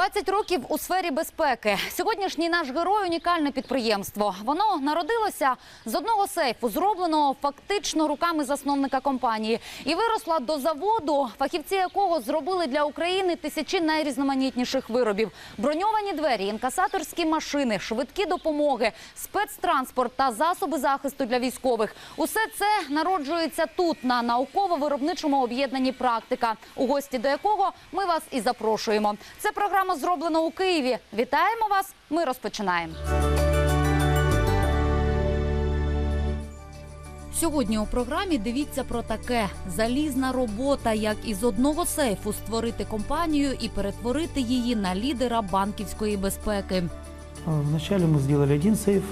20 років у сфері безпеки. Сьогоднішній наш герой унікальне підприємство. Воно народилося з одного сейфу, зробленого фактично руками засновника компанії, і виросло до заводу, фахівці якого зробили для України тисячі найрізноманітніших виробів: броньовані двері, інкасаторські машини, швидкі допомоги, спецтранспорт та засоби захисту для військових. Усе це народжується тут, на науково-виробничому об'єднанні практика, у гості до якого ми вас і запрошуємо. Це програма зроблено у Києві. Вітаємо вас. Ми розпочинаємо. Сьогодні у програмі дивіться про таке: залізна робота, як із одного сейфу створити компанію і перетворити її на лідера банківської безпеки. А, Вначале мы сделали один сейф,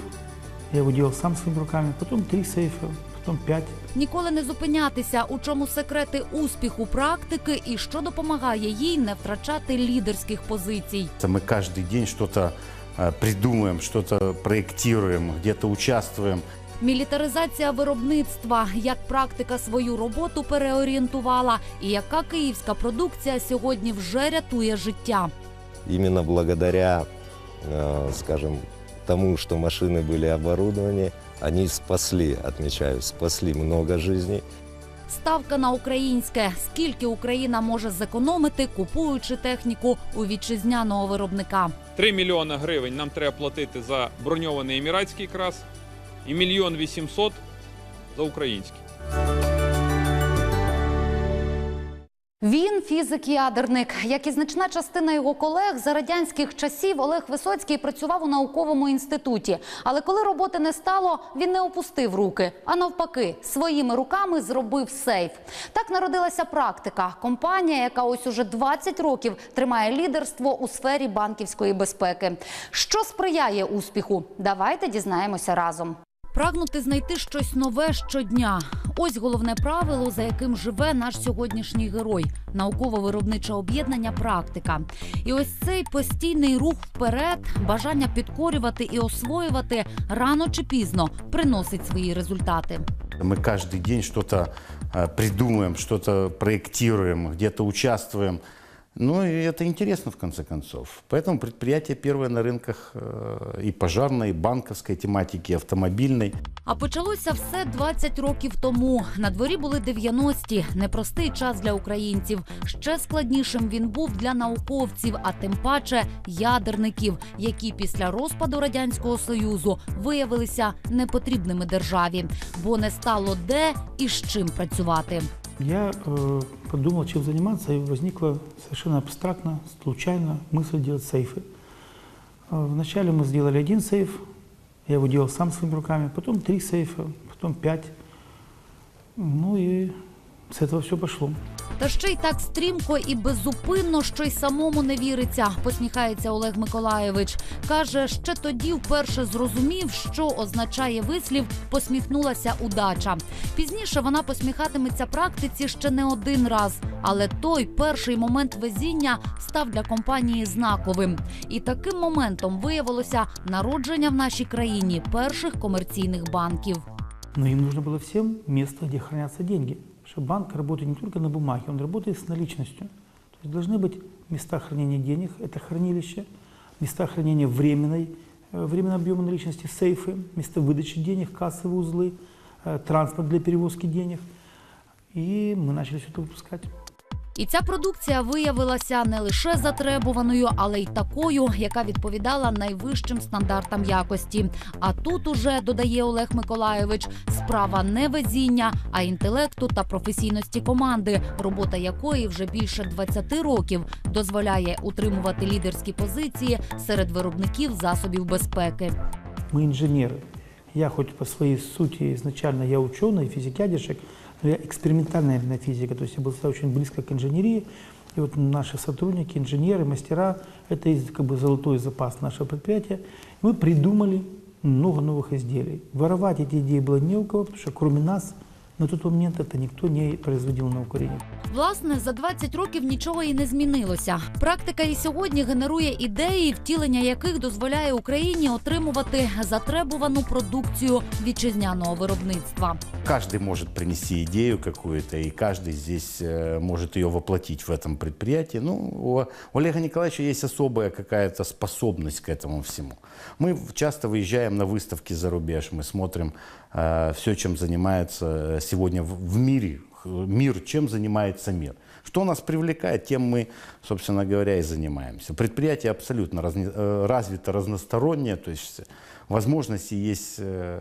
я его делал сам своими руками, потом три сейфа, потом пять. Ніколи не зупинятися, у чому секрети успіху практики і що допомагає їй не втрачати лідерських позицій. Это Мы каждый день что-то э, придумываем, что-то проектируем, где-то участвуем. Мілітаризація виробництва, як практика свою роботу переорієнтувала, і яка київська продукція сьогодні вже рятує життя. Именно благодаря, э, скажем, тому, что машины были оборудованы, они спасли, отмечаю, спасли много жизней. Ставка на українське. Скільки Україна може зекономити, купуючи техніку у вітчизняного виробника? 3 мільйони гривень нам треба платити за броньований еміратський крас і мільйон 800 за український. Він фізик-ядерник. Як і значна частина його колег за радянських часів, Олег Висоцький працював у науковому інституті. Але коли роботи не стало, він не опустив руки, а навпаки, своїми руками зробив сейф. Так народилася практика. Компанія, яка ось уже 20 років тримає лідерство у сфері банківської безпеки. Що сприяє успіху? Давайте дізнаємося разом. Прагнути знайти щось нове щодня. Ось головне правило, за яким живе наш сьогоднішній герой науково-виробниче об'єднання практика. І ось цей постійний рух вперед, бажання підкорювати і освоювати рано чи пізно приносить свої результати. Мы каждый день что-то э, придумываем, что-то проектируем, где-то участвуем. Ну и это интересно в конце концов. Поэтому предприятие первое на рынках э, и пожарной, и банковской тематики, и автомобильной. А почалося все 20 років тому. На дворі були 90-ті. Непростий час для українців. Ще складнішим він був для науковців, а тим паче ядерників, які після розпаду радянського союзу виявилися непотрібними державі, бо не стало де і з чим працювати. Я э, подумал, чем заниматься, и возникла совершенно абстрактно, случайно мысль делать сейфы. Э, Вначале мы сделали один сейф, я его делал сам своими руками, потом три сейфа, потом пять. Ну и с этого все пошло. Та ще й так стрімко і беззупинно, що й самому не віриться, посміхається Олег Миколаєвич. Каже, ще тоді вперше зрозумів, що означає вислів посміхнулася удача. Пізніше вона посміхатиметься практиці ще не один раз, але той перший момент везіння став для компанії знаковим. І таким моментом виявилося народження в нашій країні перших комерційних банків. Но им нужно было всем место, где хранятся деньги Потому что банк работает не только на бумаге, он работает с наличностью. То есть должны быть места хранения денег, это хранилище, места хранения временной, э, временного объема наличности, сейфы, места выдачи денег, кассовые узлы, э, транспорт для перевозки денег. И мы начали все это выпускать. І ця продукція виявилася не лише затребуваною, але й такою, яка відповідала найвищим стандартам якості. А тут уже додає Олег Миколайович справа не везіння, а інтелекту та професійності команди, робота якої вже більше 20 років дозволяє утримувати лідерські позиції серед виробників засобів безпеки. Мы инженеры. Я хоть по своей сути изначально я ученый, физик-ядерщик, но я экспериментальная именно физика, то есть я был всегда очень близко к инженерии. И вот наши сотрудники, инженеры, мастера, это из- как бы золотой запас нашего предприятия. Мы придумали много новых изделий. Воровать эти идеи было не у кого, потому что кроме нас На тот момент это никто не производил на Украине. Власне, за 20 років нічого і не змінилося. Практика і сьогодні генерує ідеї, втілення яких дозволяє Україні отримувати затребувану продукцію вітчизняного виробництва. Каждый может принести идею какую-то, и каждый здесь э, может ее воплотить в этом предприятии. Ну, у Олега Николаевича есть особая какая-то способность к этому всему. Мы часто выезжаем на выставки за рубеж, мы смотрим все, чем занимается сегодня в в мире, х- мир, чем занимается мир. Что нас привлекает, тем мы, собственно говоря, и занимаемся. Предприятие абсолютно разне- э, развито разностороннее, то есть возможности есть э,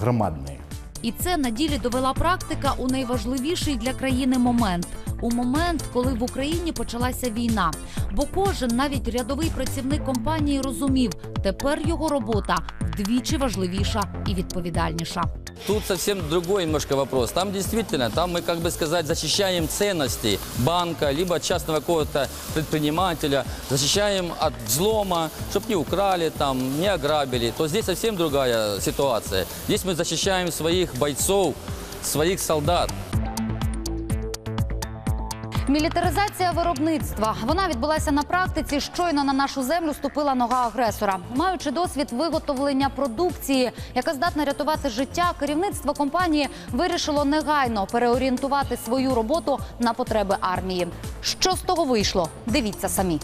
громадные. І це на ділі довела практика у найважливіший для країни момент у момент, коли в Україні почалася війна. Бо кожен, навіть рядовий працівник компанії, розумів, тепер його робота вдвічі важливіша і відповідальніша. Тут совсем другой немножко вопрос. Там действительно, там мы, как бы сказать, защищаем ценности банка, либо частного какого-то предпринимателя, защищаем от взлома, чтобы не украли, там, не ограбили. То здесь совсем другая ситуация. Здесь мы защищаем своих бойцов, своих солдат. Мілітаризація виробництва вона відбулася на практиці. Щойно на нашу землю ступила нога агресора, маючи досвід виготовлення продукції, яка здатна рятувати життя. Керівництво компанії вирішило негайно переорієнтувати свою роботу на потреби армії. Що з того вийшло? Дивіться самі.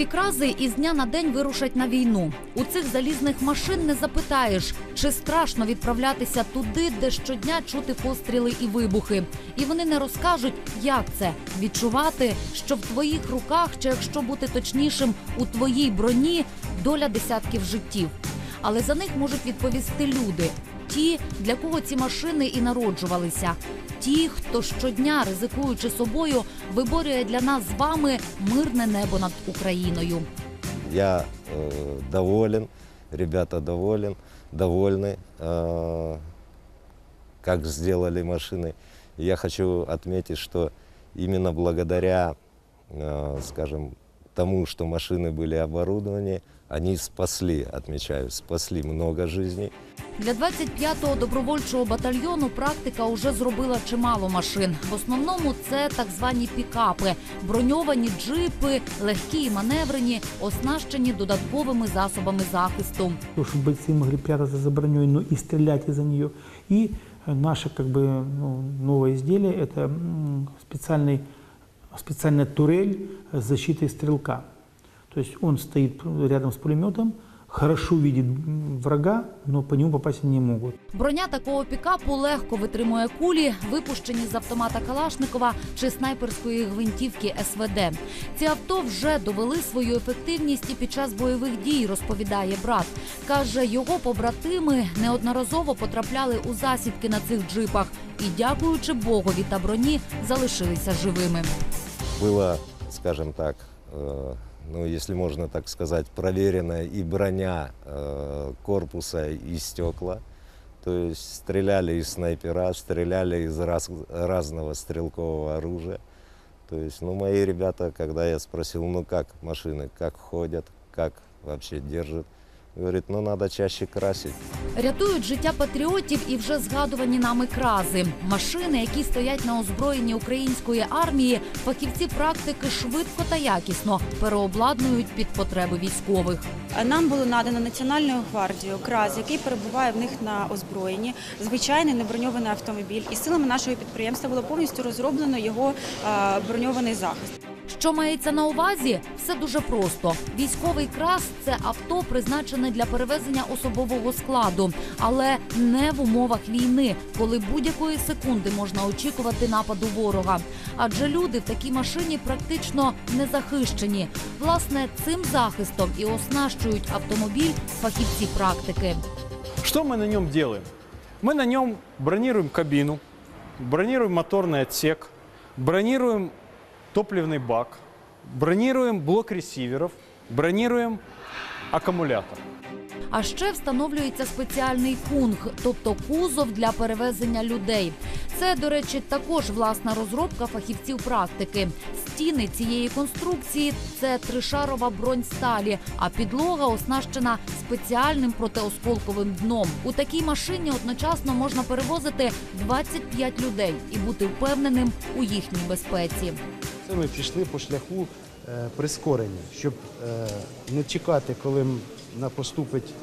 Ці крази із дня на день вирушать на війну. У цих залізних машин не запитаєш, чи страшно відправлятися туди, де щодня чути постріли і вибухи. І вони не розкажуть, як це відчувати, що в твоїх руках, чи якщо бути точнішим, у твоїй броні доля десятків життів. Але за них можуть відповісти люди, ті, для кого ці машини і народжувалися. Ті, хто щодня, ризикуючи собою, виборює для нас з вами мирне небо над Україною. Я э, доволен, ребята доволен, довольны, э, как сделали машины. И я хочу отметить, что именно благодаря, э, скажем, тому, что машины были оборудованы, они спасли, отмечаю, спасли много жизней. Для 25-го добровольчого батальйону практика уже зробила чимало машин. В основному це так звані пікапи, броньовані джипи, легкі і маневрені, оснащені додатковими засобами захисту. То, чтобы бойцы могли прятаться за броней, но и стрелять из-за нее. И э, наше как бы ну, новое изделие – это м, специальный, специальная турель с защитой стрелка. То есть он стоит рядом с пулеметом, хорошо видит врага, но по нему попасть не могут. Броня такого пікапу легко витримує кулі, випущені з автомата Калашникова чи снайперської гвинтівки СВД. Ці авто вже довели свою ефективність і під час бойових дій, розповідає брат. Каже, його побратими неодноразово потрапляли у засідки на цих джипах і, дякуючи Богові та броні, залишилися живими. Было, скажем так, э, ну, если можно так сказать, проверена и броня э, корпуса, и стекла. То есть стреляли из снайпера, стреляли из раз- разного стрелкового оружия. То есть, ну, мои ребята, когда я спросил, ну, как машины, как ходят, как вообще держат, говорит, ну, надо чаще красить. Рятують життя патріотів і вже згадувані нами крази. Машини, які стоять на озброєнні української армії, фахівці практики швидко та якісно переобладнують під потреби військових. Нам було надано Національною гвардією краз, який перебуває в них на озброєнні, звичайний неброньований автомобіль. І силами нашого підприємства було повністю розроблено його броньований захист. Що мається на увазі? Все дуже просто. Військовий крас це авто, призначене для перевезення особового складу, але не в умовах війни, коли будь-якої секунди можна очікувати нападу ворога. Адже люди в такій машині практично не захищені. Власне, цим захистом і оснащують автомобіль фахівці практики. Что мы на нем делаем? Мы на нем бронируем кабину, бронируем моторный отсек, бронируем топливный бак, бронируем блок ресиверов, бронируем аккумулятор. А ще встановлюється спеціальний кунг, тобто кузов для перевезення людей. Це, до речі, також власна розробка фахівців практики. Стіни цієї конструкції це тришарова бронь сталі, а підлога оснащена спеціальним протиосколковим дном. У такій машині одночасно можна перевозити 25 людей і бути впевненим у їхній безпеці. Ми пішли по шляху е, прискорення, щоб е, не чекати, коли поступить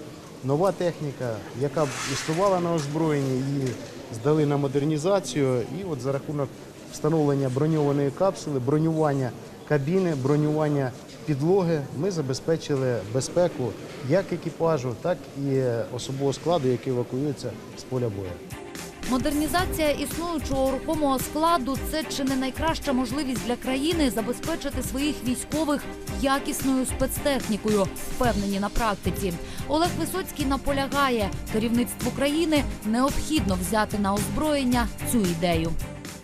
нова техніка, яка б існувала на озброєнні, її здали на модернізацію. І от за рахунок встановлення броньованої капсули, бронювання кабіни, бронювання підлоги, ми забезпечили безпеку як екіпажу, так і особового складу, який евакуюється з поля бою. Модернізація існуючого рухомого складу це чи не найкраща можливість для країни забезпечити своїх військових якісною спецтехнікою, впевнені на практиці. Олег Висоцький наполягає, керівництву країни необхідно взяти на озброєння цю ідею.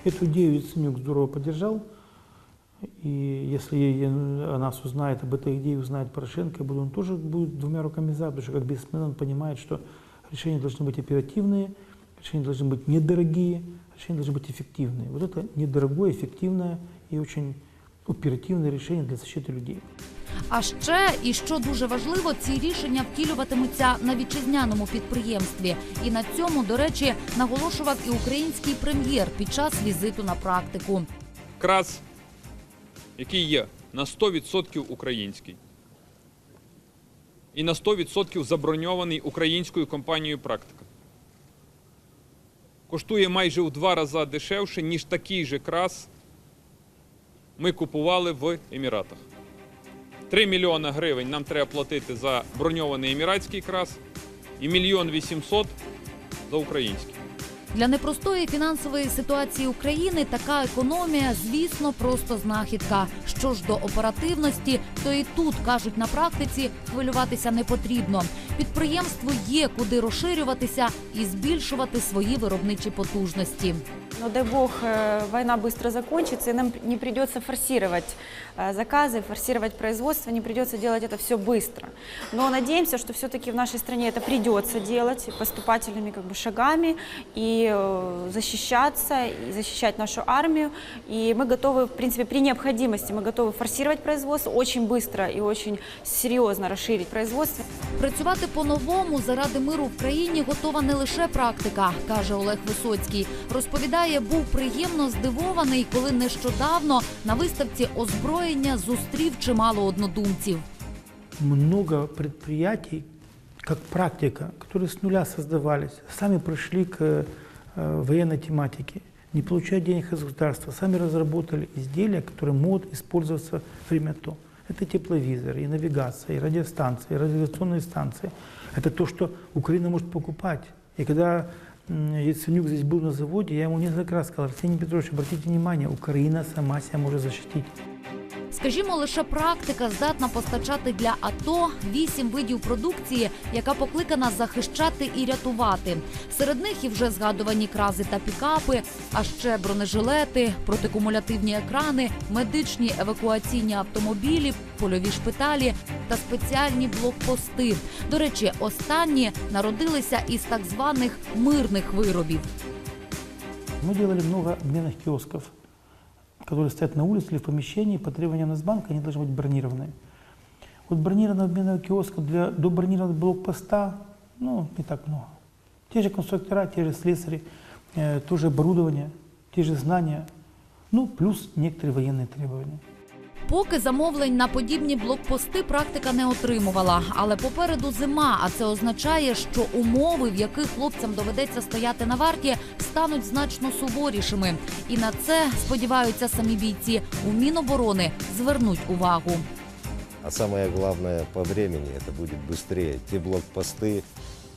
Эту идею Яценюк здорово поддержал. И если е- о нас узнает, об этой идее узнает Порошенко, я буду- он тоже будет двумя руками за, потому что как бизнесмен он понимает, что решения должны быть оперативные, решения должны быть недорогие, решения должны быть эффективные. Вот это недорогое, эффективное и очень оперативное решение для защиты людей. А ще, і що дуже важливо, ці рішення втілюватимуться на вітчизняному підприємстві. І на цьому, до речі, наголошував і український прем'єр під час візиту на практику. Крас, який є на 100% український. І на 100% заброньований українською компанією практика. Коштує майже в два рази дешевше, ніж такий же крас ми купували в Еміратах. 3 мільйони гривень нам треба платити за броньований еміратський крас і мільйон 800 за український. Для непростої фінансової ситуації України така економія, звісно, просто знахідка. Що ж до оперативності, то і тут кажуть на практиці хвилюватися не потрібно. Підприємству є куди розширюватися і збільшувати свої виробничі потужності. Но дай бог э, война быстро закончится, и нам не придется форсировать э, заказы, форсировать производство, не придется делать это все быстро. Но надеемся, что все-таки в нашей стране это придется делать поступательными как бы, шагами и э, защищаться, и защищать нашу армию. И мы готовы, в принципе, при необходимости, мы готовы форсировать производство очень быстро и очень серьезно расширить производство. Працювати по-новому заради миру в країні готова не лише практика, каже Олег Висоцький. Розповідає, був приємно здивований, коли нещодавно на виставці озброєння зустрів чимало однодумців. много предприятий, как практика, которые с нуля создавались, сами пришли к э, военной тематике, не получая денег из государства, сами разработали изделия, которые могут использоваться время то. Это тепловизоры, и навигация, и радиостанции, и радиационные станции. Это то, что Украина может покупать. И когда м, Яценюк здесь был на заводе, я ему несколько раз сказал, Арсений Петрович, обратите внимание, Украина сама себя может защитить. Скажімо, лише практика здатна постачати для АТО вісім видів продукції, яка покликана захищати і рятувати. Серед них і вже згадувані крази та пікапи, а ще бронежилети, протикумулятивні екрани, медичні евакуаційні автомобілі, польові шпиталі та спеціальні блокпости. До речі, останні народилися із так званих мирних виробів. Мы делали много обменных киосков, которые стоят на улице или в помещении. По требованиям Нацбанка они должны быть бронированные. Вот бронированного обменного киоска для, до бронированного блокпоста, ну, не так много. Те же конструктора, те же слесари, э, то же оборудование, те же знания, ну, плюс некоторые военные требования. Поки замовлень на подібні блокпости практика не отримувала, але попереду зима, а це означає, що умови, в яких хлопцям доведеться стояти на варті, стануть значно суворішими. І на це сподіваються самі бійці. У Міноборони звернуть увагу. А самое главное по времени это будет быстрее. Те блокпосты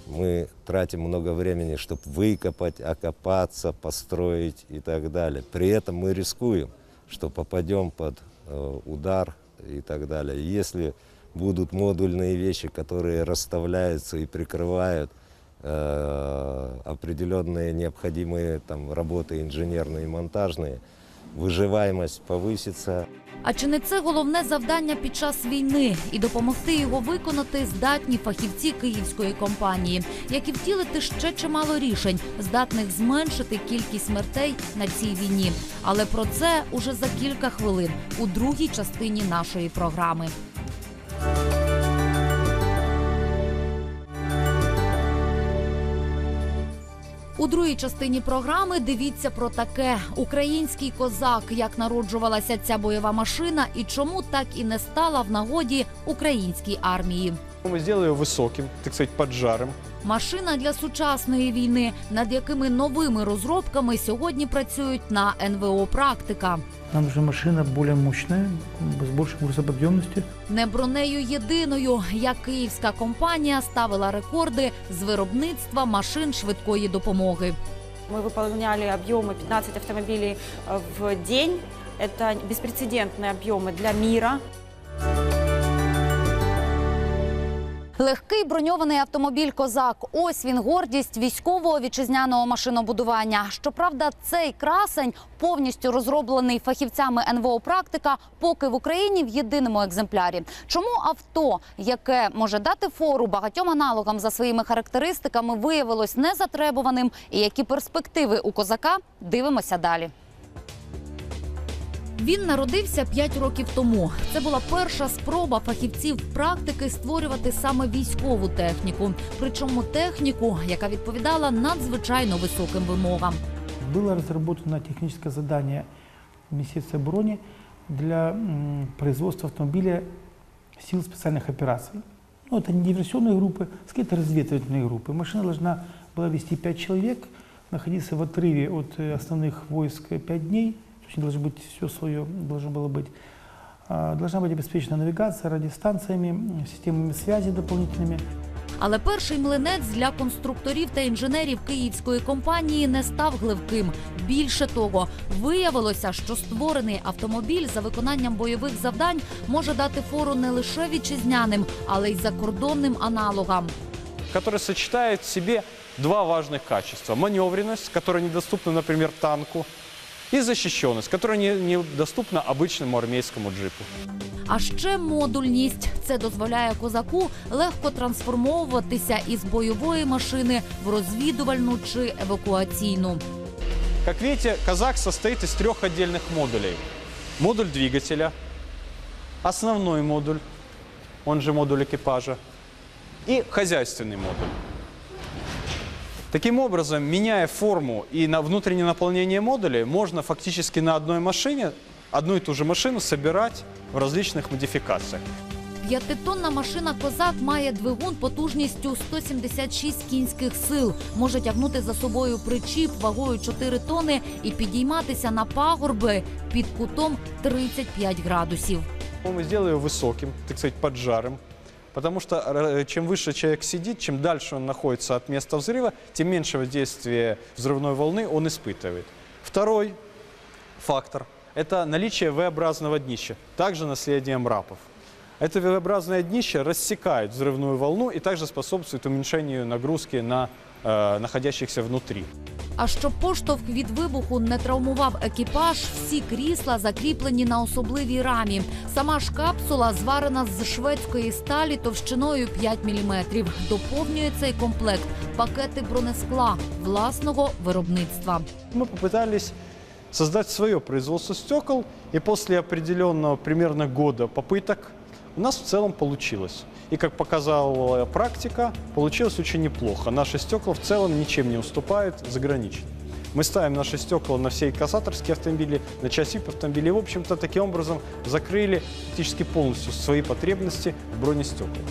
мы тратим много времени, чтобы выкопать, окопаться, построить и так далее. При этом мы рискуем, что попадем под э, удар и так далее. Если будут модульные вещи, которые расставляются и прикрывают э, определенные необходимые там, работы инженерные и монтажные, выживаемость повиситься. А чи не це головне завдання під час війни і допомогти його виконати здатні фахівці київської компанії, які втілити ще чимало рішень, здатних зменшити кількість смертей на цій війні. Але про це уже за кілька хвилин у другій частині нашої програми. У другій частині програми дивіться про таке: український козак, як народжувалася ця бойова машина, і чому так і не стала в нагоді українській армії. Мы сделали его высоким, так сказать, поджарым. Машина для сучасної війни, над якими новими розробками сьогодні працюють на НВО практика. Нам нужна машина более мощная, с большей грузоподъемностью. Не бронею єдиною, як київська компанія ставила рекорди з виробництва машин швидкої допомоги. Мы выполняли объемы 15 автомобилей э, в день. Это беспрецедентные объемы для мира. Легкий броньований автомобіль Козак. Ось він гордість військового вітчизняного машинобудування. Щоправда, цей красень повністю розроблений фахівцями НВО практика, поки в Україні в єдиному екземплярі. Чому авто, яке може дати фору багатьом аналогам за своїми характеристиками, виявилось незатребуваним, і які перспективи у козака дивимося далі. Він народився 5 років тому. Це була перша спроба фахівців практики створювати саме військову техніку, причому техніку, яка відповідала надзвичайно високим вимогам. Было разработано техническое задание Министерства обороны для м, производства автомобиля сил специальных операций. Ну, это не диверсионные группы, скорее это разведывательные группы. Машина должна была вести 5 человек, находиться в отрыве от э, основных войск 5 дней, то есть должно быть все свое, должно было быть. А, Должна быть обеспечена навигация радиостанциями, м, системами связи дополнительными. Але перший млинець для конструкторів та інженерів київської компанії не став гливким. Більше того, виявилося, що створений автомобіль за виконанням бойових завдань може дати фору не лише вітчизняним, але й закордонним аналогам. который сочетает в себе два важных качества. Маневренность, которая недоступна, например, танку, и защищенность, которая не- недоступна обычному армейскому джипу. А ще модульність це дозволяє козаку легко трансформовуватися із бойової машини в розвідувальну чи евакуаційну. Как видите, казак состоит из трех отдельных модулей. Модуль двигателя, основной модуль, он же модуль экипажа, и хозяйственный модуль. Таким образом, меняя форму и на внутреннее наполнение модулей, можно фактически на одной машине одну и ту же машину собирать в различных модификациях. П'ятитонна машина Козак має двигун потужністю 176 кінських сил. Може тягнути за собою причіп вагою 4 тони і підійматися на пагорби під кутом 35 градусів. Мы сделали его высоким, так сказать, поджарым. Потому что э, чем выше человек сидит, чем дальше он находится от места взрыва, тем меньше воздействия взрывной волны он испытывает. Второй фактор – это наличие V-образного днища, также наследие мрапов. Это V-образное днище рассекает взрывную волну и также способствует уменьшению нагрузки на э, находящихся внутри. А щоб поштовх від вибуху не травмував екіпаж, всі крісла закріплені на особливій рамі. Сама ж капсула зварена з шведської сталі товщиною 5 мм. Доповнює цей комплект пакети бронескла власного виробництва. Мы попытались создать свое производство стекол, и после определенного примерно года попыток у нас в целом получилось. И как показала практика, получилось очень неплохо. Наши стекла в целом ничем не уступают заграничным. Мы ставим наши стекла на все кассаторские автомобили, на часть VIP автомобилей. И, в общем-то, таким образом закрыли практически полностью свои потребности в бронестеклах.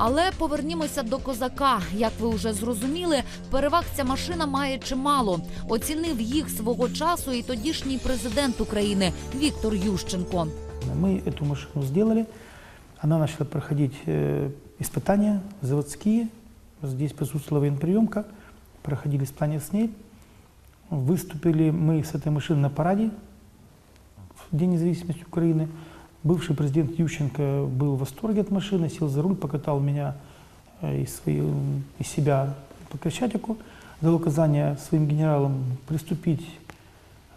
Але повернімося до козака. Як ви вже зрозуміли, переваг ця машина має чимало. Оцінив їх свого часу і тодішній президент України Віктор Ющенко. Мы эту машину сделали. Она начала проходить э, испытания заводские. Здесь присутствовала военприемка. Проходили испытания с ней. Выступили мы с этой машиной на параде в День независимости Украины. Бывший президент Ющенко был в восторге от машины, сел за руль, покатал меня э, из, своей, из себя по Крещатику, дал указание своим генералам приступить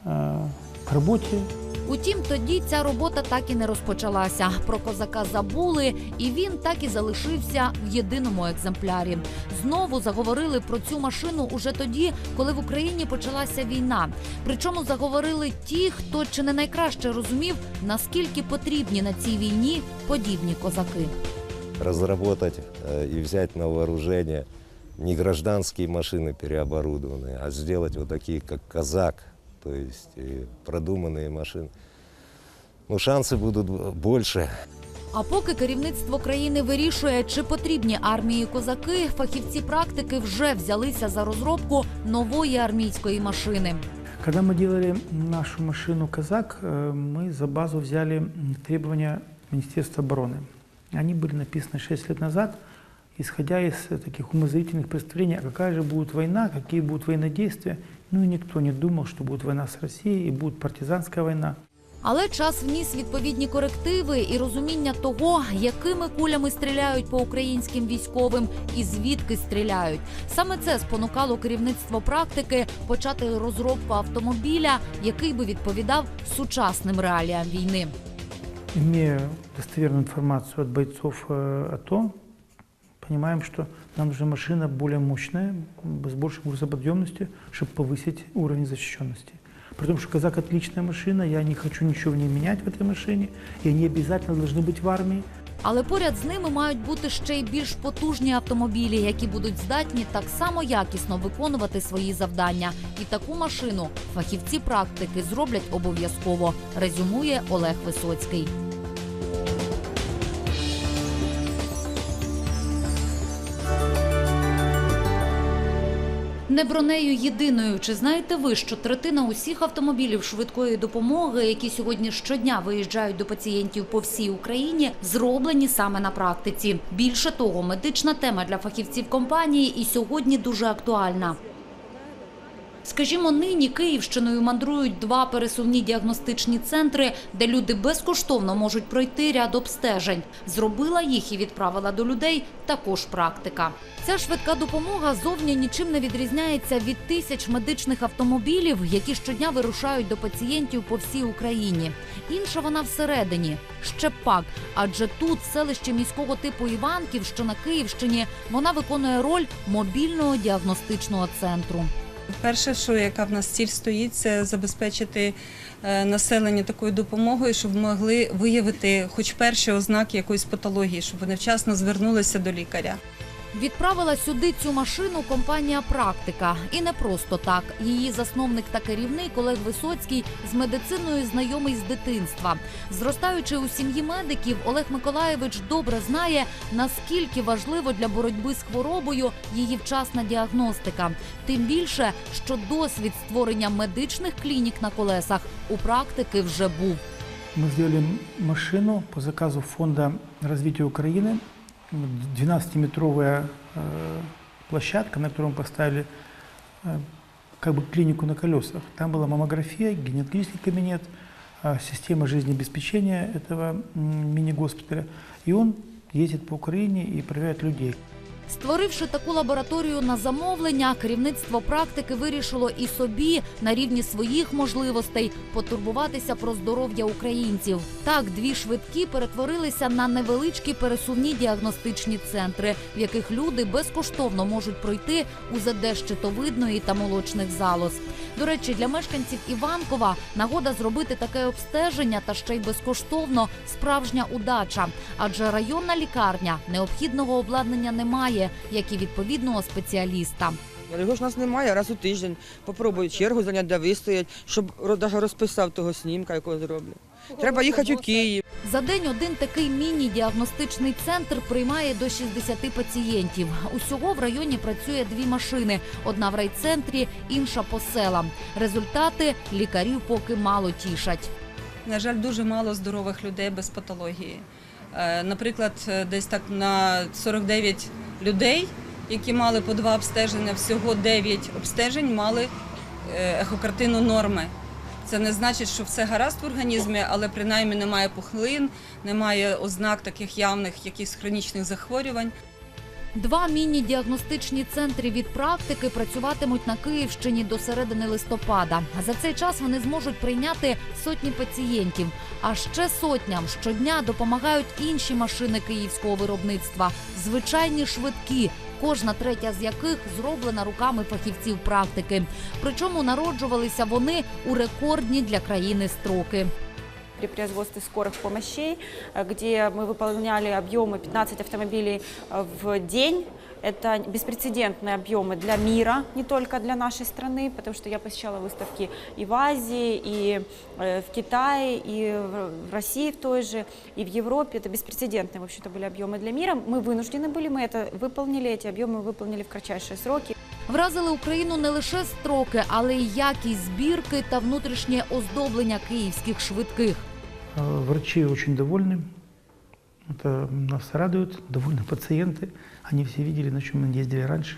э, к работе. Утім, тоді ця робота так і не розпочалася. Про козака забули, і він так і залишився в єдиному екземплярі. Знову заговорили про цю машину уже тоді, коли в Україні почалася війна. Причому заговорили ті, хто чи не найкраще розумів, наскільки потрібні на цій війні подібні козаки. разработать э, и взять на вооружение не гражданские машины переоборудованные, а сделать вот такие, как «Казак», то есть э, продуманные машины. Ну, шансы будут б- больше. А поки керівництво країни вирішує, чи потрібні армії козаки, фахівці практики вже взялися за розробку нової армійської машини. Когда мы делали нашу машину «Казак», э, мы за базу взяли м, требования Министерства обороны. Они были написаны 6 лет назад, исходя из э, таких умозрительных представлений, а какая же будет война, какие будут военные действия. Ну и никто не думал, что будет война с Россией и будет партизанская война. Але час вніс відповідні корективи і розуміння того, якими кулями стріляють по українським військовим і звідки стріляють. Саме це спонукало керівництво практики почати розробку автомобіля, який би відповідав сучасним реаліям війни. Имея достоверную информацию от бойцов э, АТО, понимаем, что нам нужна машина более мощная, м, с большей грузоподъемностью, чтобы повысить уровень защищенности. При том, что «Казак» — отличная машина, я не хочу ничего в ней менять в этой машине, и они обязательно должны быть в армии. Але поряд з ними мають бути ще й більш потужні автомобілі, які будуть здатні так само якісно виконувати свої завдання. І таку машину фахівці практики зроблять обов'язково. Резюмує Олег Висоцький. Не бронею єдиною. Чи знаєте ви, що третина усіх автомобілів швидкої допомоги, які сьогодні щодня виїжджають до пацієнтів по всій Україні, зроблені саме на практиці? Більше того, медична тема для фахівців компанії і сьогодні дуже актуальна. Скажімо, нині Київщиною мандрують два пересувні діагностичні центри, де люди безкоштовно можуть пройти ряд обстежень. Зробила їх і відправила до людей також практика. Ця швидка допомога зовні нічим не відрізняється від тисяч медичних автомобілів, які щодня вирушають до пацієнтів по всій Україні. Інша вона всередині ще пак, адже тут, в селищі міського типу Іванків, що на Київщині, вона виконує роль мобільного діагностичного центру. Перше, що яка в нас ціль стоїть, це забезпечити е, населення такою допомогою, щоб могли виявити хоч перші ознаки якоїсь патології, щоб вони вчасно звернулися до лікаря. Відправила сюди цю машину компанія Практика. І не просто так. Її засновник та керівник Олег Висоцький з медициною знайомий з дитинства. Зростаючи у сім'ї медиків, Олег Миколаєвич добре знає, наскільки важливо для боротьби з хворобою її вчасна діагностика. Тим більше, що досвід створення медичних клінік на колесах у практики вже був. Мы сделали машину по заказу Фонда развития Украины. 12-метровая э, площадка, на которой мы поставили э, как бы клинику на колесах. Там была маммография, гинекологический кабинет, э, система жизнеобеспечения этого м, мини-госпиталя. И он ездит по Украине и проверяет людей. Створивши таку лабораторію на замовлення, керівництво практики вирішило і собі на рівні своїх можливостей потурбуватися про здоров'я українців. Так, дві швидкі перетворилися на невеличкі пересувні діагностичні центри, в яких люди безкоштовно можуть пройти УЗД щитовидної та молочних залоз. До речі, для мешканців Іванкова нагода зробити таке обстеження та ще й безкоштовно справжня удача, адже районна лікарня необхідного обладнання не має, як і відповідного спеціаліста. Його ж у нас немає раз у тиждень. Попробую чергу зайняти, де вистоять, щоб навіть розписав того снімка, якого зроблю. Треба їхати у Київ. За день один такий міні-діагностичний центр приймає до 60 пацієнтів. Усього в районі працює дві машини: одна в райцентрі, інша по селам. Результати лікарів поки мало тішать. На жаль, дуже мало здорових людей без патології. Е, Наприклад, е, десь так на 49 людей, які мали по два обстеження, всього 9 обстежень мали е, ехокартину норми. Це не значить, що все гаразд в організмі, але принаймні немає пухлин, немає ознак таких явних якихось хронічних захворювань. Два міні-діагностичні центри від практики працюватимуть на Київщині до середини листопада. За цей час вони зможуть прийняти сотні пацієнтів. А ще сотням щодня допомагають інші машини київського виробництва, звичайні швидкі. Кожна третя з яких зроблена руками фахівців практики. Причому народжувалися вони у рекордні для країни строки При производстве скорых помощей, э, где мы выполняли объемы 15 автомобилей э, в день, это беспрецедентные объемы для мира, не только для нашей страны, потому что я посещала выставки и в Азии, и э, в Китае, и в в России в той же, и в Европе. Это беспрецедентные, в общем-то, были объемы для мира. Мы вынуждены были, мы это выполнили, эти объемы выполнили в кратчайшие сроки. Вразили Україну не лише строки, але й якість збірки та внутрішнє оздоблення київських швидких. Э, Врачи очень довольны. Это нас радует. Довольны пациенты. Они все видели, на чем мы ездили раньше.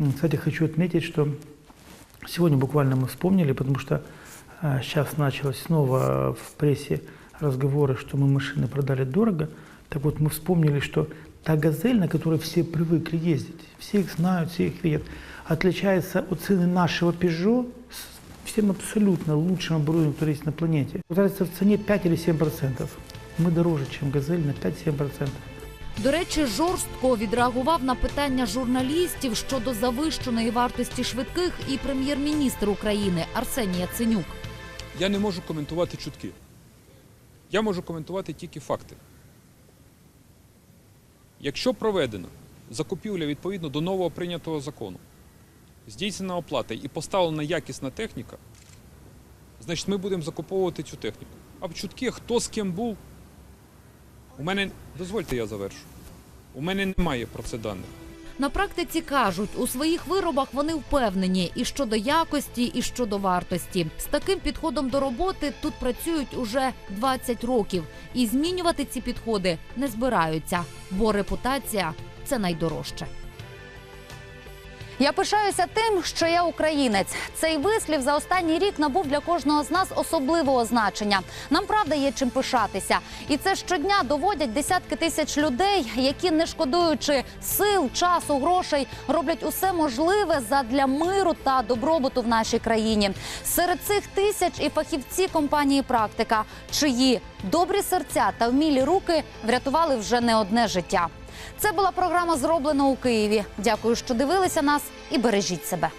М, Кстати, хочу отметить, что сегодня буквально мы вспомнили, потому что э, сейчас началось снова в прессе разговоры, что мы машины продали дорого. Так вот, мы вспомнили, что та «Газель», на которой все привыкли ездить, все их знают, все их видят, отличается от цены нашего «Пежо» с всем абсолютно лучшим оборудованием, которое есть на планете. Разница в цене 5 или 7 процентов. Мы дороже, чем «Газель» на 5-7 процентов. До речі, жорстко відреагував на питання журналістів щодо завищеної вартості швидких і прем'єр-міністр України Арсеній Яценюк. Я не можу коментувати чутки. Я можу коментувати тільки факти. Якщо проведена закупівля відповідно до нового прийнятого закону, здійснена оплата і поставлена якісна техніка, значить ми будемо закуповувати цю техніку. А в чутки, хто з ким був, у мене, дозвольте я завершу, у мене немає про це даних. На практиці кажуть, у своїх виробах вони впевнені і щодо якості, і щодо вартості. З таким підходом до роботи тут працюють уже 20 років, і змінювати ці підходи не збираються, бо репутація це найдорожче. Я пишаюся тим, що я українець. Цей вислів за останній рік набув для кожного з нас особливого значення. Нам правда є чим пишатися, і це щодня доводять десятки тисяч людей, які, не шкодуючи сил, часу, грошей, роблять усе можливе задля миру та добробуту в нашій країні. Серед цих тисяч і фахівці компанії Практика, чиї добрі серця та вмілі руки врятували вже не одне життя. Це була програма зроблена у Києві. Дякую, що дивилися нас і бережіть себе.